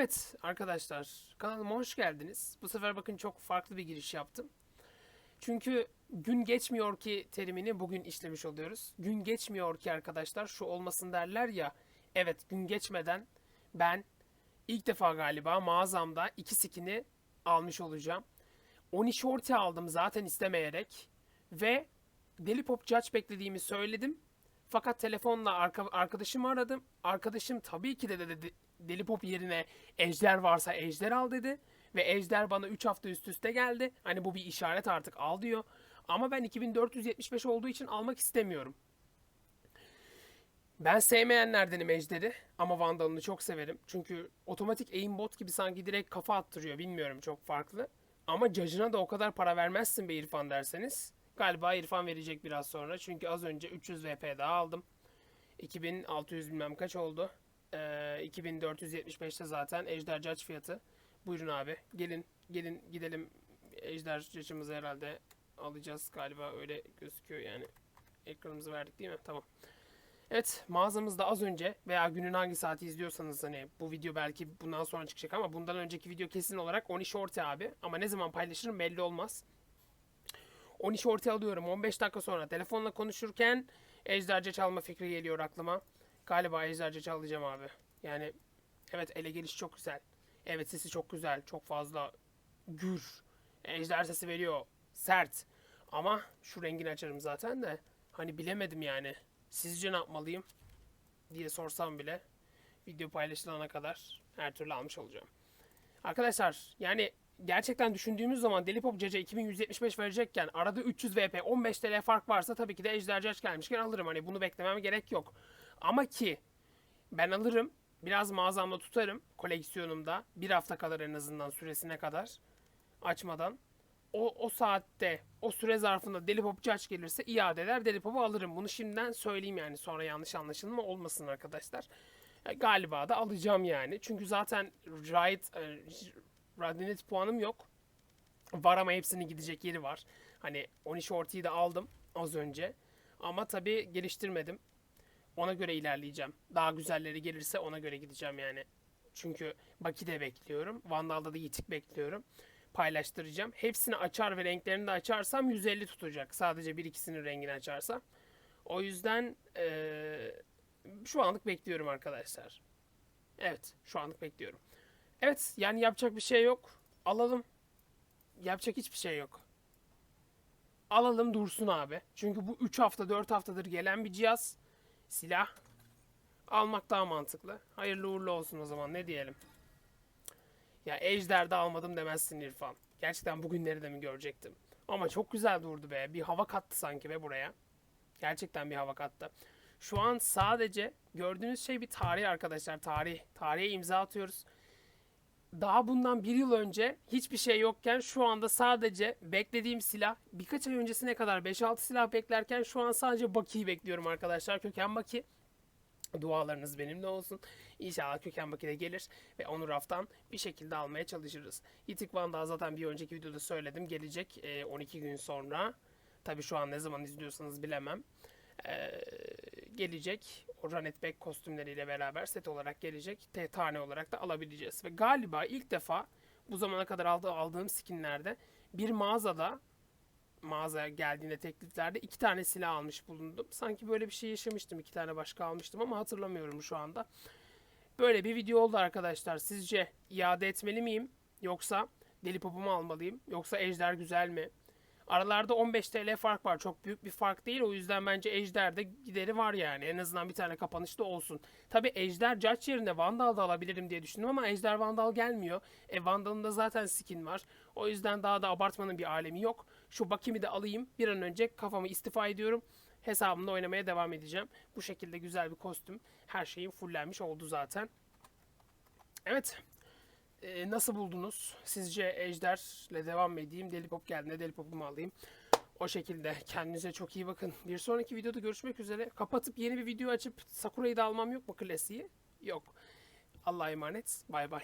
Evet arkadaşlar kanalıma hoş geldiniz. Bu sefer bakın çok farklı bir giriş yaptım. Çünkü gün geçmiyor ki terimini bugün işlemiş oluyoruz. Gün geçmiyor ki arkadaşlar şu olmasın derler ya. Evet gün geçmeden ben ilk defa galiba mağazamda iki skini almış olacağım. Oni Shorty aldım zaten istemeyerek. Ve Deli Pop Judge beklediğimi söyledim. Fakat telefonla arka, arkadaşımı aradım. Arkadaşım tabii ki de dedi Deli Pop yerine Ejder varsa Ejder al dedi. Ve Ejder bana 3 hafta üst üste geldi. Hani bu bir işaret artık al diyor. Ama ben 2475 olduğu için almak istemiyorum. Ben sevmeyenlerdenim Ejder'i ama Vandal'ını çok severim. Çünkü otomatik aimbot gibi sanki direkt kafa attırıyor. Bilmiyorum çok farklı. Ama Judge'ına da o kadar para vermezsin be İrfan derseniz. Galiba İrfan verecek biraz sonra. Çünkü az önce 300 VP daha aldım. 2600 bilmem kaç oldu. Ee, 2475'te zaten Ejder Judge fiyatı. Buyurun abi. Gelin gelin gidelim. Ejder Judge'ımızı herhalde alacağız galiba öyle gözüküyor yani. Ekranımızı verdik değil mi? Tamam. Evet mağazamızda az önce veya günün hangi saati izliyorsanız hani bu video belki bundan sonra çıkacak ama bundan önceki video kesin olarak Oni Shorty abi. Ama ne zaman paylaşırım belli olmaz. Oni Shorty alıyorum 15 dakika sonra telefonla konuşurken Ejderce çalma fikri geliyor aklıma. Galiba Ejderce çalacağım abi. Yani evet ele geliş çok güzel. Evet sesi çok güzel. Çok fazla gür. Ejder sesi veriyor. Sert. Ama şu rengini açarım zaten de. Hani bilemedim yani. Sizce ne yapmalıyım? diye sorsam bile video paylaşılana kadar her türlü almış olacağım. Arkadaşlar yani gerçekten düşündüğümüz zaman Deli Pop Caca 2175 verecekken arada 300 VP 15 TL fark varsa tabii ki de Ejder Cac gelmişken alırım. Hani bunu beklemem gerek yok. Ama ki ben alırım. Biraz mağazamda tutarım koleksiyonumda. Bir hafta kadar en azından süresine kadar açmadan. O, o saatte, o süre zarfında Deli Pop Judge gelirse iade eder. Deli Pop'u alırım. Bunu şimdiden söyleyeyim yani. Sonra yanlış anlaşılma olmasın arkadaşlar. E, galiba da alacağım yani. Çünkü zaten Riot, Radionet puanım yok. Var ama hepsinin gidecek yeri var. Hani Oni Shorty'yi de aldım az önce. Ama tabii geliştirmedim. Ona göre ilerleyeceğim. Daha güzelleri gelirse ona göre gideceğim yani. Çünkü Baki'de bekliyorum. Vandal'da da Yitik bekliyorum. Paylaştıracağım. Hepsini açar ve renklerini de açarsam 150 tutacak. Sadece bir ikisinin rengini açarsam. O yüzden eee, şu anlık bekliyorum arkadaşlar. Evet şu anlık bekliyorum. Evet yani yapacak bir şey yok. Alalım. Yapacak hiçbir şey yok. Alalım dursun abi. Çünkü bu 3 hafta 4 haftadır gelen bir cihaz. Silah. Almak daha mantıklı. Hayırlı uğurlu olsun o zaman ne diyelim. Ya Ejder'de almadım demezsin İrfan. Gerçekten bugünleri de mi görecektim? Ama çok güzel durdu be. Bir hava kattı sanki be buraya. Gerçekten bir hava kattı. Şu an sadece gördüğünüz şey bir tarih arkadaşlar. Tarih. Tarihe imza atıyoruz. Daha bundan bir yıl önce hiçbir şey yokken şu anda sadece beklediğim silah birkaç ay öncesine kadar 5-6 silah beklerken şu an sadece Baki'yi bekliyorum arkadaşlar. Köken Baki. Dualarınız benimle olsun. İnşallah Köken Baki de gelir ve onu raftan bir şekilde almaya çalışırız. Yitik Vandal zaten bir önceki videoda söyledim. Gelecek e, 12 gün sonra. Tabi şu an ne zaman izliyorsanız bilemem. E, gelecek. O Ranet Beck kostümleriyle beraber set olarak gelecek. Te tane olarak da alabileceğiz. Ve galiba ilk defa bu zamana kadar aldığı, aldığım skinlerde bir mağazada mağazaya geldiğinde tekliflerde iki tane silah almış bulundum. Sanki böyle bir şey yaşamıştım. iki tane başka almıştım ama hatırlamıyorum şu anda. Böyle bir video oldu arkadaşlar. Sizce iade etmeli miyim? Yoksa Deli Pop'umu almalıyım? Yoksa Ejder güzel mi? Aralarda 15 TL fark var. Çok büyük bir fark değil. O yüzden bence Ejder'de gideri var yani. En azından bir tane kapanışta olsun. Tabi Ejder Judge yerine Vandal da alabilirim diye düşündüm ama Ejder Vandal gelmiyor. E Vandal'ın da zaten skin var. O yüzden daha da abartmanın bir alemi yok. Şu Bakim'i de alayım. Bir an önce kafamı istifa ediyorum. Hesabımda oynamaya devam edeceğim. Bu şekilde güzel bir kostüm. Her şeyim fullenmiş oldu zaten. Evet. Ee, nasıl buldunuz? Sizce Ejder'le devam mı edeyim? Deli Pop geldiğinde Deli Pop'umu alayım. O şekilde kendinize çok iyi bakın. Bir sonraki videoda görüşmek üzere. Kapatıp yeni bir video açıp Sakura'yı da almam yok mu klasiği? Yok. Allah'a emanet. Bay bay.